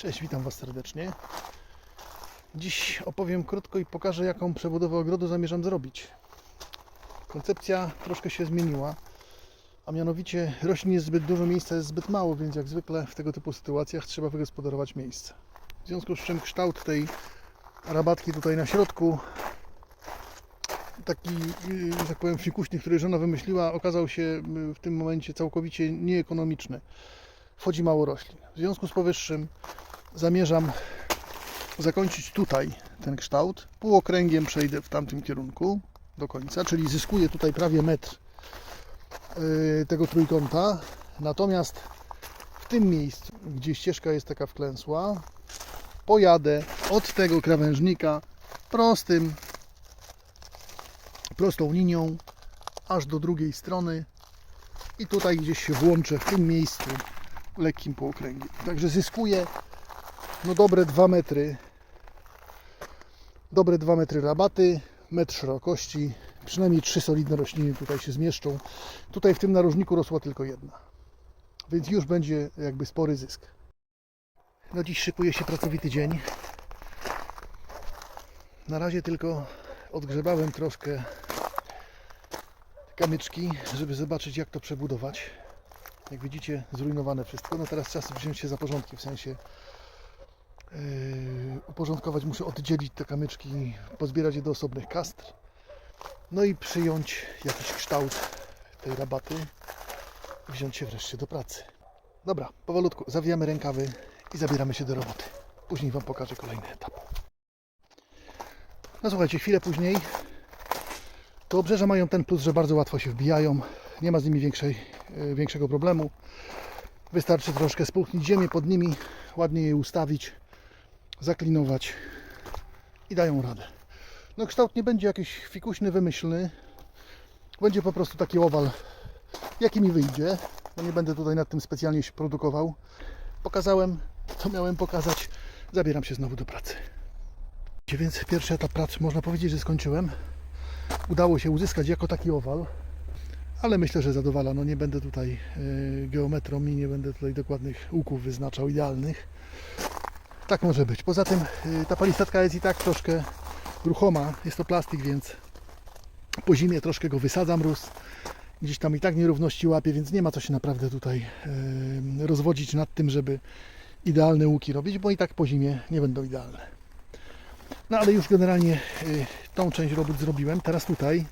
Cześć, witam Was serdecznie. Dziś opowiem krótko i pokażę, jaką przebudowę ogrodu zamierzam zrobić. Koncepcja troszkę się zmieniła, a mianowicie roślin jest zbyt dużo, miejsca jest zbyt mało, więc jak zwykle w tego typu sytuacjach trzeba wygospodarować miejsce. W związku z czym kształt tej rabatki tutaj na środku, taki, yy, że tak powiem, fikuśny, który żona wymyśliła, okazał się yy, w tym momencie całkowicie nieekonomiczny. Wchodzi mało roślin. W związku z powyższym zamierzam zakończyć tutaj ten kształt. Półokręgiem przejdę w tamtym kierunku do końca, czyli zyskuję tutaj prawie metr yy, tego trójkąta. Natomiast w tym miejscu, gdzie ścieżka jest taka wklęsła, pojadę od tego krawężnika prostym, prostą linią aż do drugiej strony i tutaj gdzieś się włączę w tym miejscu lekkim półokręgiem. Także zyskuję no dobre 2 metry dobre 2 metry rabaty, metr szerokości, przynajmniej trzy solidne rośliny tutaj się zmieszczą. Tutaj w tym narożniku rosła tylko jedna. Więc już będzie jakby spory zysk. No dziś szykuje się pracowity dzień. Na razie tylko odgrzebałem troszkę kamyczki, żeby zobaczyć jak to przebudować. Jak widzicie, zrujnowane wszystko. No teraz czas wziąć się za porządki, w sensie uporządkować. Muszę oddzielić te kamyczki, pozbierać je do osobnych kastr. No i przyjąć jakiś kształt tej rabaty i wziąć się wreszcie do pracy. Dobra, powolutku zawijamy rękawy i zabieramy się do roboty. Później Wam pokażę kolejny etap. No słuchajcie, chwilę później to obrzeża mają ten plus, że bardzo łatwo się wbijają. Nie ma z nimi większej, e, większego problemu. Wystarczy troszkę spłuchnić ziemię pod nimi, ładnie je ustawić, zaklinować i dają radę. No kształt nie będzie jakiś fikuśny, wymyślny. Będzie po prostu taki owal, jaki mi wyjdzie. Bo nie będę tutaj nad tym specjalnie się produkował. Pokazałem, co miałem pokazać. Zabieram się znowu do pracy. Więc pierwszy etap pracy można powiedzieć, że skończyłem. Udało się uzyskać jako taki owal ale myślę, że zadowala. No nie będę tutaj e, geometrą i nie będę tutaj dokładnych łuków wyznaczał idealnych. Tak może być. Poza tym e, ta palisatka jest i tak troszkę ruchoma. Jest to plastik, więc po zimie troszkę go wysadzam mróz. Gdzieś tam i tak nierówności łapie, więc nie ma co się naprawdę tutaj rozwodzić nad tym, żeby idealne łuki robić, bo i tak po zimie nie będą idealne. No ale już generalnie e, tą część robót zrobiłem. Teraz tutaj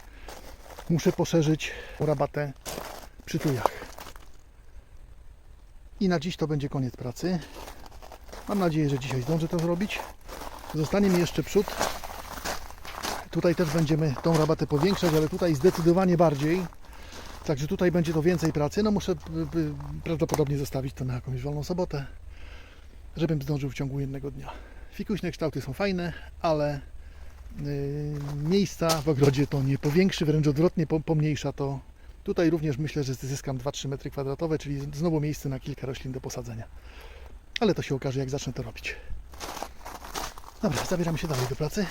muszę poszerzyć rabatę przy tujach. I na dziś to będzie koniec pracy. Mam nadzieję, że dzisiaj zdążę to zrobić. Zostanie mi jeszcze przód. Tutaj też będziemy tą rabatę powiększać, ale tutaj zdecydowanie bardziej. Także tutaj będzie to więcej pracy. No muszę y, y, prawdopodobnie zostawić to na jakąś wolną sobotę, żebym zdążył w ciągu jednego dnia. Fikuśne kształty są fajne, ale Yy, miejsca w ogrodzie to nie powiększy, wręcz odwrotnie po- pomniejsza to. Tutaj również myślę, że zyskam 2-3 metry kwadratowe, czyli znowu miejsce na kilka roślin do posadzenia. Ale to się okaże, jak zacznę to robić. Dobra, zabieramy się dalej do pracy.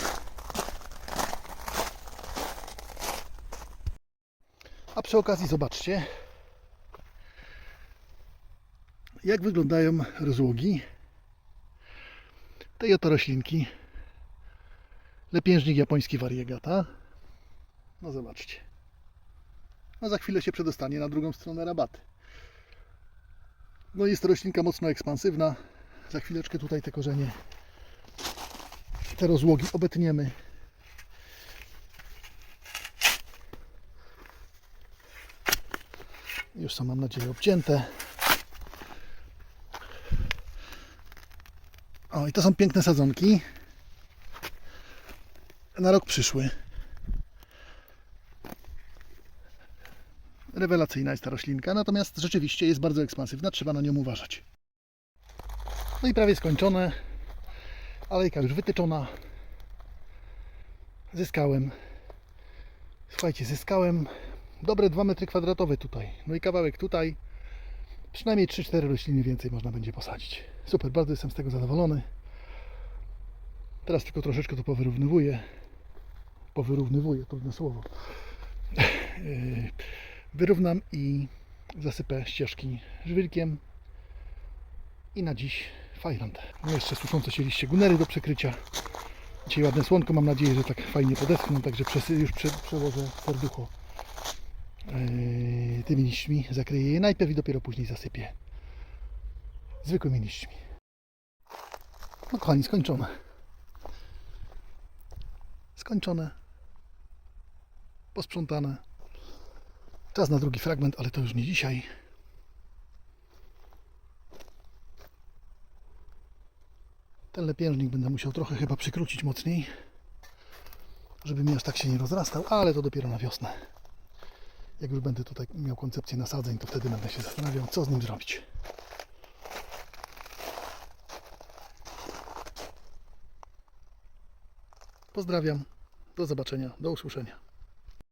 A przy okazji zobaczcie, jak wyglądają rozłogi tej oto roślinki Lepiężnik japoński wariegata. No zobaczcie. No za chwilę się przedostanie na drugą stronę rabaty. No jest to roślinka mocno ekspansywna. Za chwileczkę tutaj te korzenie, te rozłogi obetniemy. Już są mam nadzieję obcięte. O i to są piękne sadzonki na rok przyszły. Rewelacyjna jest ta roślinka, natomiast rzeczywiście jest bardzo ekspansywna, trzeba na nią uważać. No i prawie skończone. Alejka już wytyczona. Zyskałem. Słuchajcie, zyskałem dobre 2 metry kwadratowe tutaj. No i kawałek tutaj. Przynajmniej 3-4 rośliny więcej można będzie posadzić. Super, bardzo jestem z tego zadowolony. Teraz tylko troszeczkę to powyrównywuję. Powyrównywuję, trudne słowo. Wyrównam i zasypę ścieżki żwirkiem. I na dziś fajland. No jeszcze suszące się liście gunery do przekrycia. Dzisiaj ładne słonko, mam nadzieję, że tak fajnie podeschną, także już prze, przełożę serducho yy, tymi liśćmi, zakryję je najpierw i dopiero później zasypię zwykłymi liśćmi. No kochani, skończone. Skończone. Posprzątane. Czas na drugi fragment, ale to już nie dzisiaj. Ten lepiężnik będę musiał trochę chyba przykrócić mocniej, żeby mi aż tak się nie rozrastał, ale to dopiero na wiosnę. Jak już będę tutaj miał koncepcję nasadzeń, to wtedy będę się zastanawiał, co z nim zrobić. Pozdrawiam. Do zobaczenia. Do usłyszenia.